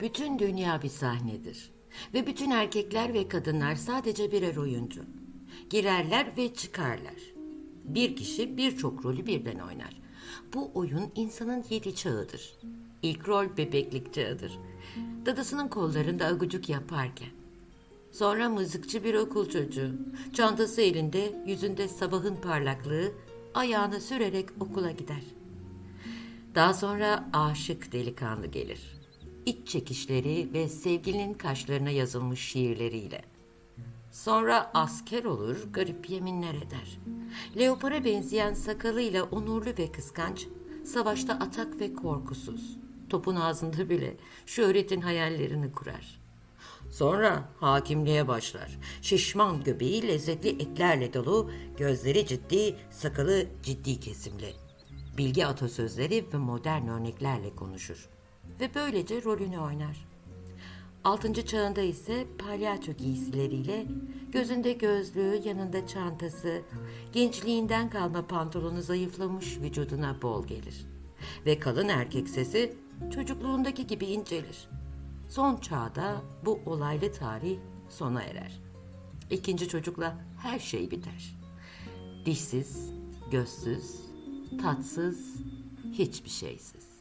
Bütün dünya bir sahnedir. Ve bütün erkekler ve kadınlar sadece birer oyuncu. Girerler ve çıkarlar. Bir kişi birçok rolü birden oynar. Bu oyun insanın yedi çağıdır. İlk rol bebeklik çağıdır. Dadasının kollarında agucuk yaparken. Sonra mızıkçı bir okul çocuğu. Çantası elinde, yüzünde sabahın parlaklığı, ayağını sürerek okula gider. Daha sonra aşık delikanlı gelir. İç çekişleri ve sevgilinin kaşlarına yazılmış şiirleriyle. Sonra asker olur, garip yeminler eder. Leopara benzeyen sakalıyla onurlu ve kıskanç, savaşta atak ve korkusuz. Topun ağzında bile şöhretin hayallerini kurar. Sonra hakimliğe başlar. Şişman göbeği lezzetli etlerle dolu, gözleri ciddi, sakalı ciddi kesimli. Bilgi atasözleri ve modern örneklerle konuşur. Ve böylece rolünü oynar. Altıncı çağında ise palyaço giysileriyle gözünde gözlüğü, yanında çantası, gençliğinden kalma pantolonu zayıflamış vücuduna bol gelir. Ve kalın erkek sesi çocukluğundaki gibi incelir. Son çağda bu olaylı tarih sona erer. İkinci çocukla her şey biter. Dişsiz, gözsüz, tatsız, hiçbir şeysiz.